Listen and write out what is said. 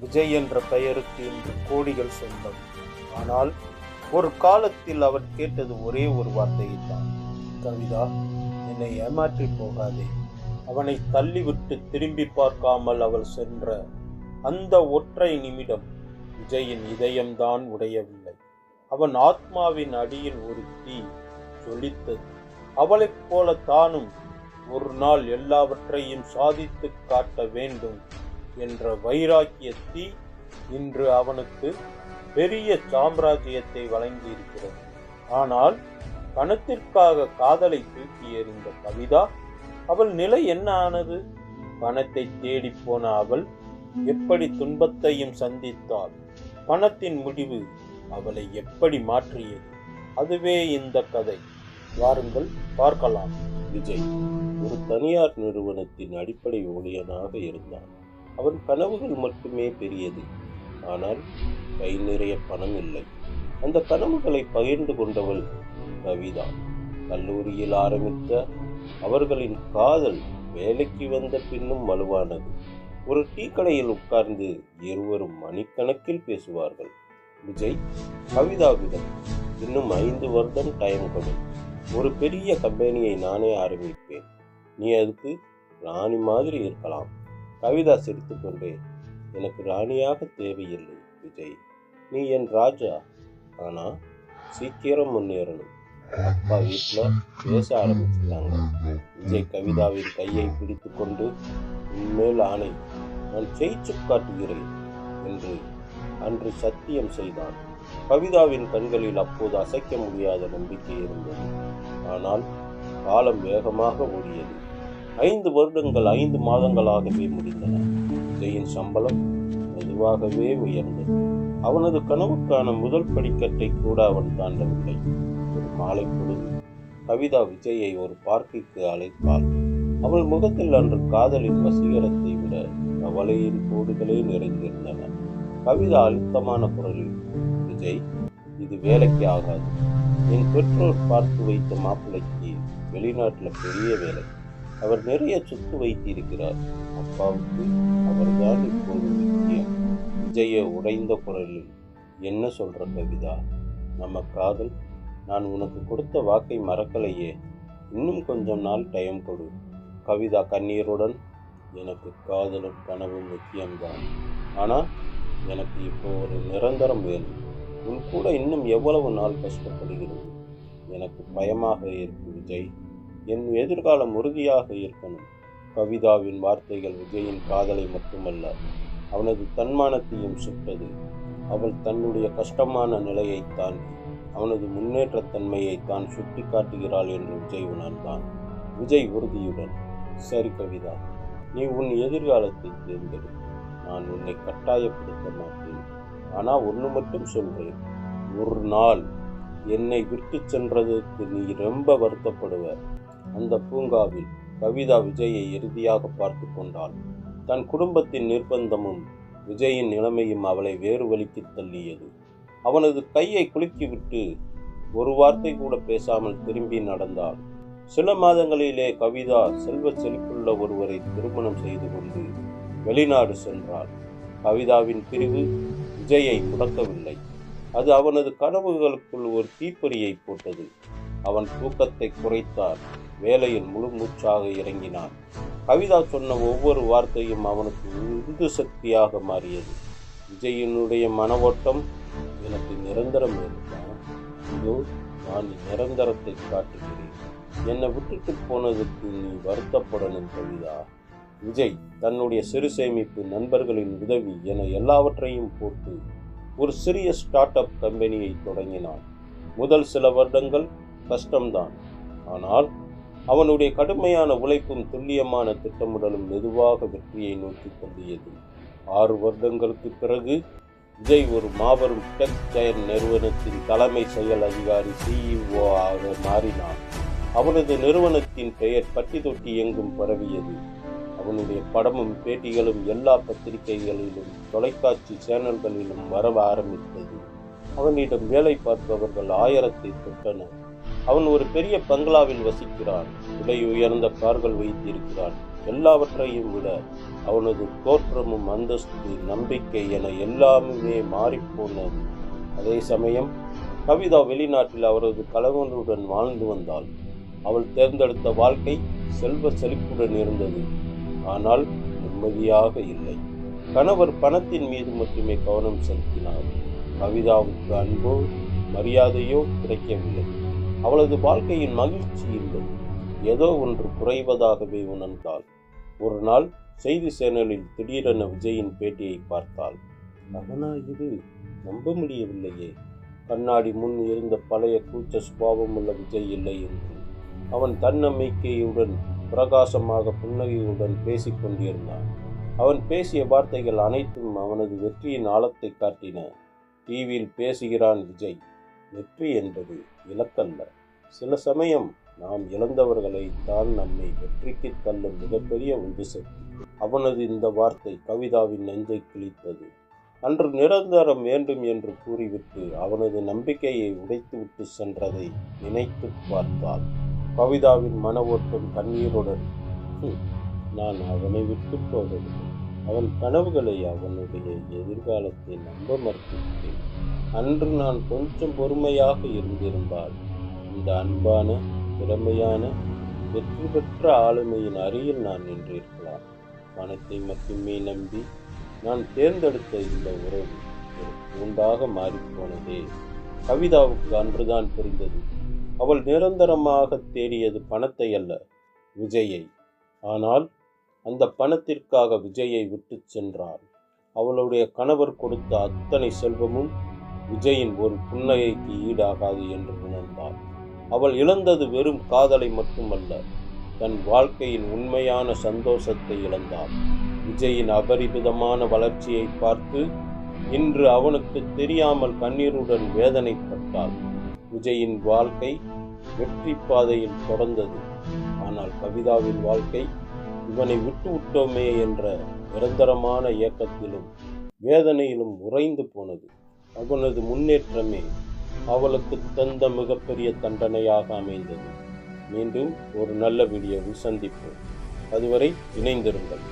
விஜய் என்ற பெயருக்கு இன்று கோடிகள் சொந்தம். ஆனால் ஒரு காலத்தில் அவர் கேட்டது ஒரே ஒரு வார்த்தையைத்தான். கவிதா என்னை ஏமாற்றி போகாதே. அவனை தள்ளிவிட்டு திரும்பி பார்க்காமல் அவள் சென்ற அந்த ஒற்றை நிமிடம் விஜயின் இதயம்தான் உடையவில்லை. அவன் ஆத்மாவின் அடியில் ஒரு தீ ஜொலித்தது. அவளைப் போல தானும் ஒரு நாள் எல்லாவற்றையும் சாதித்து காட்ட வேண்டும் என்ற வைராக்கிய தீ இன்று அவனுக்கு பெரிய சாம்ராஜ்யத்தை வழங்கியிருக்கிறது. ஆனால் பணத்திற்காக காதலை தூக்கி எறிந்த கவிதா அவள் நிலை என்ன ஆனது? பணத்தை தேடி போன அவள் எப்படி துன்பத்தையும் சந்தித்தாள்? பணத்தின் முடிவு அவளை எப்படி மாற்றியது? அதுவே இந்த கதை. வாருங்கள் பார்க்கலாம். விஜய் ஒரு தனியார் நிறுவனத்தின் அடிப்படை ஊழியனாக இருந்தான். அவன் கனவுகள் மட்டுமே பெரியது. ஆனால் கை நிறைய பணம் இல்லை. அந்த கனவுகளை பகிர்ந்து கொண்டவள் கவிதா. கல்லூரியில் ஆரம்பித்த அவர்களின் காதல் வேலைக்கு வந்த பின்னும் வலுவானது. ஒரு டீ கடையில் உட்கார்ந்து இருவரும் மணிக்கணக்கில் பேசுவார்கள். விஜய் கவிதாவிடம் இன்னும் ஐந்து வருடம் டைம் கொடு. ஒரு பெரிய கம்பெனியை நானே ஆரம்பிப்பேன். நீ அதுக்கு ராணி மாதிரி இருக்கலாம். கவிதா சிரித்துக்கொண்டே எனக்கு ராணியாக தேவையில்லை விஜய். நீ என் ராஜா. ஆனா சீக்கிரம் முன்னேறணும். அப்பா வீட்டில் பேச ஆரம்பிச்சிட்டாங்க. விஜய் கவிதாவின் கையை பிடித்துக்கொண்டு உன்மேல் ஆணை. நான் ஜெயிச்சு காட்டுகிறேன் என்று அன்று சத்தியம் செய்தான். கவிதாவின் கண்களில் அப்போது அசைக்க முடியாத நம்பிக்கை இருந்தது. ஆனால் காலம் வேகமாக ஓடியது. ஐந்து வருடங்கள் ஐந்து மாதங்களாகவே முடிந்தன. விஜயின் சம்பளம் மெதுவாகவே உயர்ந்தது. அவனது கனவுக்கான முதல் படிக்கட்டை கூட அவன் தாண்டவில்லை ஒரு மாலை பொழுது கவிதா விஜயை ஒரு பார்க்கிற்கு அழைத்தாள். அவள் முகத்தில் அன்று காதலின் வசீகரத்தை விட கவலையின் கூடுகளே நிறைந்திருந்தன. கவிதா அழுத்தமான குரலில் விஜய் இது வேலைக்கு ஆகாது. என் பெற்றோர் பார்த்து வைத்த மாப்பிள்ளைக்கு வெளிநாட்டில் பெரிய வேலை. அவர் நிறைய சொத்து வைத்திருக்கிறார். அப்பாவுக்கு அவர்தான் இப்போது முக்கியம். விஜய உடைந்த குரலில் என்ன சொல்ற கவிதா? நம்ம காதல். நான் உனக்கு கொடுத்த வாக்கை மறக்கலையே. இன்னும் கொஞ்சம் நாள் டைம் கொடு. கவிதா கண்ணீருடன் எனக்கு காதலும் கனவும் முக்கியம்தான். ஆனால் எனக்கு இப்போ ஒரு நிரந்தரம் வேணும். உன் கூட இன்னும் எவ்வளவு நாள் கஷ்டப்படுகிறது? எனக்கு பயமாக இருக்கு விஜய். என் எதிர்காலம் உறுதியாக இருக்கணும். கவிதாவின் வார்த்தைகள் விஜயின் காதலை மட்டுமல்ல அவனது தன்மானத்தையும் சுட்டது. அவள் தன்னுடைய கஷ்டமான நிலையை தாண்டி அவனது முன்னேற்றத்தன்மையை தான் சுட்டி காட்டுகிறாள் என்று விஜய் உணர்ந்தான். விஜய் உறுதியுடன் சரி கவிதா நீ உன் எதிர்காலத்தை தேர்ந்தெடு. நான் உன்னை கட்டாயப்படுத்த மாட்டேன். ஆனால் ஒன்று மட்டும் சொல்கிறேன் ஒரு நாள் என்னை விட்டு சென்றதுக்கு நீ ரொம்ப வருத்தப்படுவ அந்த பூங்காவில் கவிதா விஜயை இறுதியாக பார்த்து கொண்டாள். தன் குடும்பத்தின் நிர்பந்தமும் விஜயின் நிலைமையும் அவளை வேறு வழிக்கு தள்ளியது. அவனது கையை குலுக்கிவிட்டு ஒரு வார்த்தை கூட பேசாமல் திரும்பி நடந்தாள். சில மாதங்களிலே கவிதா செல்வ செழிப்புள்ள ஒருவரை திருமணம் செய்து கொண்டு வெளிநாடு சென்றாள். கவிதாவின் பிரிவு விஜயை முடக்கவில்லை. அது அவனது கனவுகளுக்குள் ஒரு தீப்பொறியை போட்டது. அவன் தூக்கத்தை குறைத்தார். வேலையில் முழு மூச்சாக இறங்கினான். கவிதா சொன்ன ஒவ்வொரு வார்த்தையும் அவனுக்கு உந்து சக்தியாக மாறியது. விஜயனுடைய மன ஓட்டம் எனக்கு நிரந்தரம் இருந்தான் இதோ நான் நிரந்தரத்தை காட்டுகிறேன். என்னை விட்டுட்டு போனதுக்கு நீ வருத்தப்படணும் கவிதா. விஜய் தன்னுடைய சிறு சேமிப்பு நண்பர்களின் உதவி என எல்லாவற்றையும் போட்டு ஒரு சிறிய ஸ்டார்ட் அப் கம்பெனியை தொடங்கினான். முதல் சில வருடங்கள் கஷ்டம்தான். ஆனால் அவனுடைய கடுமையான உழைப்பும் துல்லியமான திட்டமிடலும் மெதுவாக வெற்றியை நோக்கி தள்ளியது ஆறு வருடங்களுக்கு பிறகு விஜய் ஒரு மாபெரும் டெக் ஜெயன் நிறுவனத்தின் தலைமை செயல் அதிகாரி சிஇஓ ஆக மாறினான். அவனது நிறுவனத்தின் பெயர் பட்டி தொட்டி எங்கும் பரவியது. அவனுடைய படமும் பேட்டிகளும் எல்லா பத்திரிகைகளிலும் தொலைக்காட்சி சேனல்களிலும் வரவ ஆரம்பித்தது. அவனிடம் வேலை பார்ப்பவர்கள் ஆயிரத்தை தொட்டனர் அவன் ஒரு பெரிய பங்களாவில் வசிக்கிறான். விலை உயர்ந்த கார்கள் வைத்திருக்கிறான். எல்லாவற்றையும் விட அவனது தோற்றமும் அந்தஸ்து நம்பிக்கை என எல்லாமே மாறிப்போனது அதே சமயம் கவிதா வெளிநாட்டில் அவரது கணவனுடன் வாழ்ந்து வந்தாள். அவள் தேர்ந்தெடுத்த வாழ்க்கை செல்வ செழிப்புடன் இருந்தது. ஆனால் நிம்மதியாக இல்லை. கணவர் பணத்தின் மீது மட்டுமே கவனம் செலுத்தினார். கவிதாவுக்கு அன்போ மரியாதையோ கிடைக்கவில்லை. அவளது வாழ்க்கையின் மகிழ்ச்சி இல்லை. ஏதோ ஒன்று குறைவதாகவே உணர்ந்தாள். ஒரு நாள் செய்தி சேனலில் திடீரென விஜயின் பேட்டியை பார்த்தாள். அவனா இது? நம்ப முடியவில்லையே. கண்ணாடி முன் இருந்த பழைய கூச்ச சுபாவம் உள்ள விஜய் இல்லை என்று. அவன் தன்னம்பிக்கையுடன் பிரகாசமாக புன்னகையுடன் பேசிக் கொண்டிருந்தான். அவன் பேசிய வார்த்தைகள் அனைத்தும் அவனது வெற்றியின் ஆழத்தை காட்டின. டிவியில் பேசுகிறான் விஜய். வெற்றி என்பது இலக்கல்ல. சில சமயம் நாம் இழந்தவர்களை தான் நம்மை வெற்றிக்கு தள்ளும் மிகப்பெரிய உந்து சக்தி. அவனது இந்த வார்த்தை கவிதாவின் நெஞ்சை கிழித்தது. அன்று நிரந்தரம் வேண்டும் என்று கூறிவிட்டு அவனது நம்பிக்கையை உடைத்துவிட்டு சென்றதை நினைத்து பார்த்தாள். கவிதாவின் மன ஓட்டம் கண்ணீருடன் நான் அவனை விட்டு போகவில்லை. அவன் கனவுகளை அவனுடைய எதிர்காலத்தை நம்ப மறுத்துவிட்டேன். அன்று நான் கொஞ்சம் பொறுமையாக இருந்திருந்தால் இந்த அன்பான திறமையான வெற்றி பெற்ற ஆளுமையின் அருகில் நான் நின்றிருக்கலாம். பணத்தை மட்டுமே நம்பி நான் தேர்ந்தெடுத்த இந்த உறவு ஒரு பூண்டாக மாறிப்போனதே. கவிதாவுக்கு அன்றுதான் புரிந்தது. அவள் நிரந்தரமாக தேடியது பணத்தை அல்ல விஜயை. ஆனால் அந்த பணத்திற்காக விஜயை விட்டுச் சென்றாள். அவளுடைய கணவர் கொடுத்த அத்தனை செல்வமும் விஜயின் ஒரு புன்னகைக்கு ஈடாகாது என்று உணர்ந்தாள். அவள் இழந்தது வெறும் காதலை மட்டுமல்ல தன் வாழ்க்கையின் உண்மையான சந்தோஷத்தை இழந்தாள். விஜயின் அபரிமிதமான வளர்ச்சியை பார்த்து இன்று அவனுக்கு தெரியாமல் கண்ணீருடன் வேதனைப்பட்டாள். விஜயின் வாழ்க்கை வெற்றி பாதையில் தொடர்ந்தது. ஆனால் கவிதாவின் வாழ்க்கை இவனை விட்டு விட்டோமே என்ற நிரந்தரமான ஏக்கத்திலும் வேதனையிலும் உறைந்து போனது. அவனது முன்னேற்றமே அவளுக்கு தந்த மிகப்பெரிய தண்டனையாக அமைந்தது. மீண்டும் ஒரு நல்ல வீடியோவில் சந்திப்போம். அதுவரை இணைந்திருங்கள்.